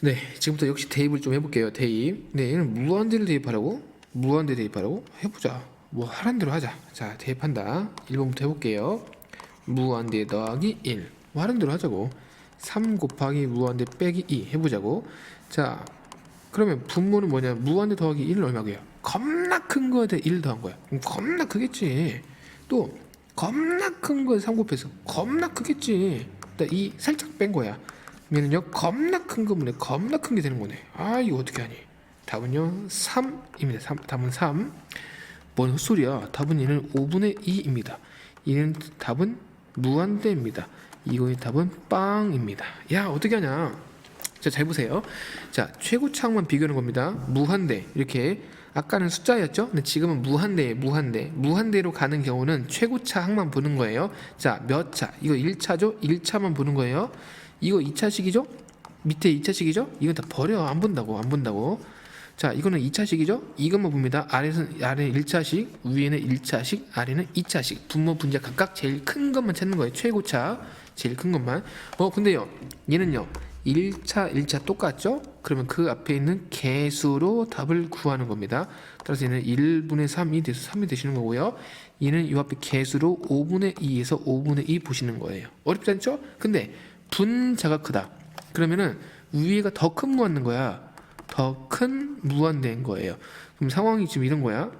네, 지금부터 역시 대입을 좀 해볼게요. 대입. 네, 얘는 무한대를 대입하라고? 무한대 대입하라고? 해보자. 뭐 하란 대로 하자. 자, 대입한다. 1번부터 해볼게요. 무한대 더하기 1. 뭐 하란 대로 하자고. 3 곱하기 무한대 빼기 2 해보자고. 자, 그러면 분모는 뭐냐? 무한대 더하기 1은 얼마고요? 겁나 큰 거에 1 더한 거야. 겁나 크겠지. 또 겁나 큰 거에 3 곱해서 겁나 크겠지. 이 살짝 뺀 거야. 얘는요 겁나 큰 거문에 겁나 큰 게 되는 거네. 아 이거 어떻게 하니? 답은요 3입니다. 3, 답은 3. 뭔 헛소리야? 답은 얘는 5분의 2입니다. 얘는 답은 무한대입니다. 이거의 답은 빵입니다. 야 어떻게 하냐? 자, 잘 보세요. 자, 최고차항만 비교하는 겁니다. 무한대. 이렇게. 아까는 숫자였죠? 근데 지금은 무한대, 무한대. 무한대로 가는 경우는 최고차 항만 보는 거예요. 자, 몇 차? 이거 1차죠? 1차만 보는 거예요. 이거 2차식이죠? 밑에 2차식이죠? 이건 다 버려. 안 본다고, 안 본다고. 자, 이거는 2차식이죠? 이것만 봅니다. 아래는, 아래는 1차식, 위에는 1차식, 아래는 2차식. 분모, 분자 각각 제일 큰 것만 찾는 거예요. 최고차. 제일 큰 것만. 어, 근데요. 얘는요. 1차, 1차 똑같죠? 그러면 그 앞에 있는 개수로 답을 구하는 겁니다. 따라서 얘는 1분의 3이 돼서 3이 되시는 거고요. 얘는 이 앞에 개수로 5분의 2에서 5분의 2 보시는 거예요. 어렵지 않죠? 근데 분자가 크다. 그러면은 위에가 더 큰 무한된 거야. 더 큰 무한된 거예요. 그럼 상황이 지금 이런 거야.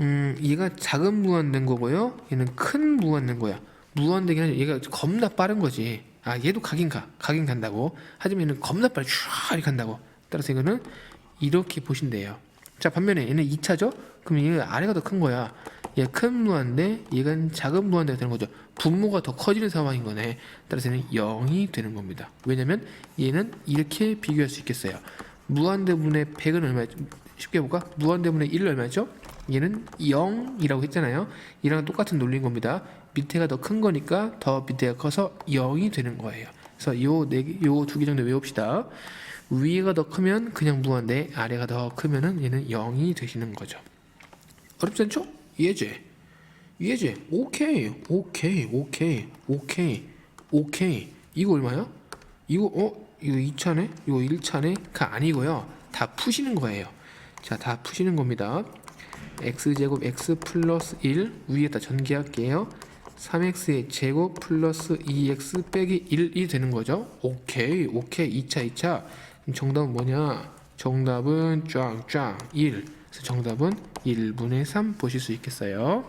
음, 얘가 작은 무한된 거고요. 얘는 큰 무한된 거야. 무한되긴 하죠. 얘가 겁나 빠른 거지. 아, 얘도 가긴 가. 가긴 간다고. 하지만 얘는 겁나 빨리 촤 이렇게 간다고. 따라서 이거는 이렇게 보신대요. 자, 반면에 얘는 2차죠? 그럼 얘가 아래가 더 큰 거야. 얘큰 무한대, 얘가 작은 무한대가 되는 거죠. 분모가 더 커지는 상황인 거네. 따라서 얘는 0이 되는 겁니다. 왜냐면 얘는 이렇게 비교할 수 있겠어요. 무한대분의 100은 얼마였죠? 쉽게 볼까? 무한대분의 1은 얼마였죠? 얘는 0이라고 했잖아요. 이랑 똑같은 논리인 겁니다. 밑에가 더 큰 거니까 더 밑에가 커서 0이 되는 거예요. 그래서 요네요두 개 정도 외웁시다. 위가 더 크면 그냥 무한대, 아래가 더 크면은 얘는 0이 되시는 거죠. 어렵지 않죠? 이해지? 이해지? 오케이, 오케이, 오케이, 오케이, 오케이. 이거 얼마야? 이거 어? 이거 2차네? 이거 1차네?가 아니고요. 다 푸시는 거예요. 자, 다 푸시는 겁니다. x제곱 x 플러스 1 위에다 전개할게요. 3x의 제곱 플러스 2x 빼기 1이 되는 거죠. 오케이, 오케이. 2차, 2차. 그럼 정답은 뭐냐? 정답은 쫙쫙 1. 그래서 정답은 1분의 3 보실 수 있겠어요.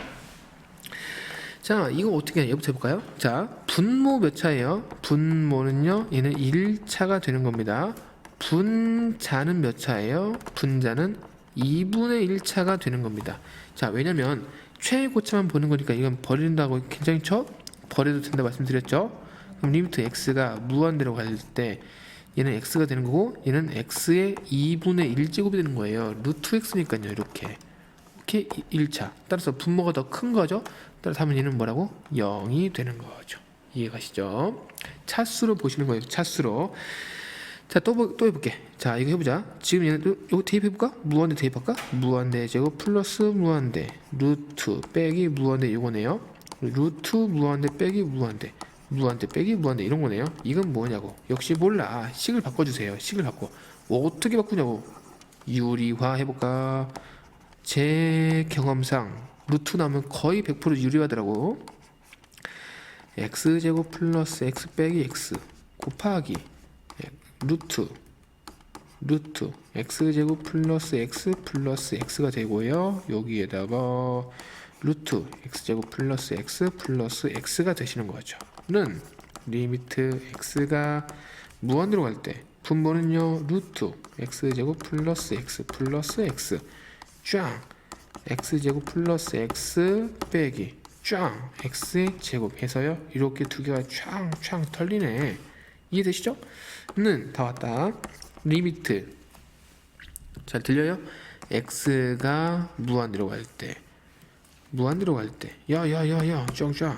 자, 이거 어떻게 하냐? 얘부터 해볼까요? 자, 분모 몇 차예요? 분모는요, 얘는 1차가 되는 겁니다. 분자는 몇 차예요? 분자는 2분의 1차가 되는 겁니다. 자, 왜냐면 최고차만 보는 거니까 이건 버린다고 괜찮죠? 버려도 된다 말씀드렸죠? 그럼 리미트 x가 무한대로 갈 때 얘는 x가 되는 거고 얘는 x의 2분의 1제곱이 되는 거예요. 루트 x니까요. 이렇게. 이렇게 1차. 따라서 분모가 더 큰 거죠? 따라서 하면 얘는 뭐라고? 0이 되는 거죠. 이해가시죠? 차수로 보시는 거예요. 차수로. 자, 또, 보- 또 해볼게. 자, 이거 해보자. 지금 얘는 또, 이거 대입해볼까? 무한대 대입할까? 무한대 제곱 플러스 무한대. 루트 빼기 무한대 이거네요. 루트 무한대 빼기 무한대. 무한대 빼기 무한대 이런 거네요. 이건 뭐냐고. 역시 몰라. 식을 바꿔주세요. 식을 바꿔. 어떻게 바꾸냐고. 유리화 해볼까? 제 경험상 루트 나오면 거의 100% 유리하더라고. x제곱 플러스 x 빼기 x 곱하기 루트 루트 x제곱 플러스 x 플러스 x가 되고요. 여기에다가 루트 x제곱 플러스 x 플러스 x가 되시는 거죠. 는 리미트 x가 무한대로 갈 때 분모는요. 루트 x제곱 플러스 x 플러스 x 쫙 x제곱 플러스 x 빼기 쫙 x의 제곱 해서요. 이렇게 두 개가 쫙쫙 털리네. 이해되시죠? 는 다 왔다. 리미트 잘 들려요? x가 무한대로 갈 때, 무한대로 갈 때, 야 야 야야, 짱짱.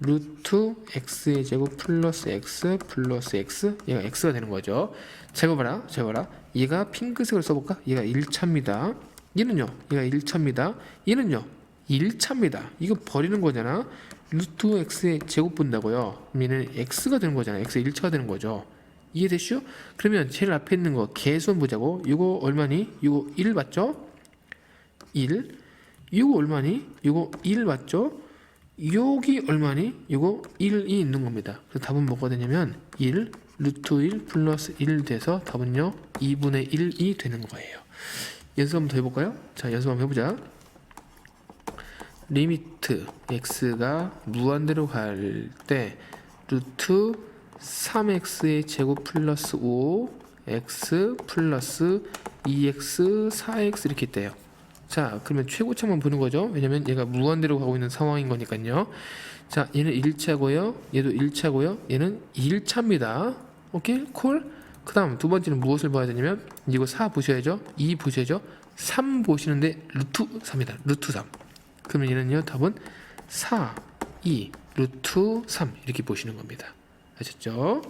루트 x의 제곱 플러스 x 플러스 x 얘가 x가 되는 거죠. 제거 봐라, 제거 봐라. 얘가 핑크색을 써볼까? 얘가 1차입니다. 얘는요, 얘가 1차입니다. 얘는요, 1차입니다. 이거 버리는 거잖아. 루트 x의 제곱 본다고요. 얘는 x가 되는 거잖아요. x의 1차가 되는 거죠. 이해되시죠? 그러면 제일 앞에 있는 거 개수만 보자고. 이거 얼마니? 이거 1 맞죠? 1. 이거 얼마니? 이거 1 맞죠? 여기 얼마니? 이거 1이 있는 겁니다. 그래서 답은 뭐가 되냐면 1 루트 1 플러스 1 돼서 답은요 2분의 1이 되는 거예요. 연습 한번 더 해볼까요? 자 연습 한번 해보자. 리미트 x가 무한대로 갈 때 루트 3x의 제곱 플러스 5 x 플러스 2x 4x 이렇게 있대요. 자 그러면 최고차만 보는 거죠. 왜냐면 얘가 무한대로 가고 있는 상황인 거니까요. 자 얘는 1차고요. 얘도 1차고요. 얘는 1차입니다. 오케이 콜. 그 다음 두 번째는 무엇을 봐야 되냐면 이거 4 보셔야죠. 2 보셔야죠. 3 보시는데 루트 3이다. 루트 3. 그러면 얘는요 답은 4, 2, 루트 3 이렇게 보시는 겁니다. 아셨죠?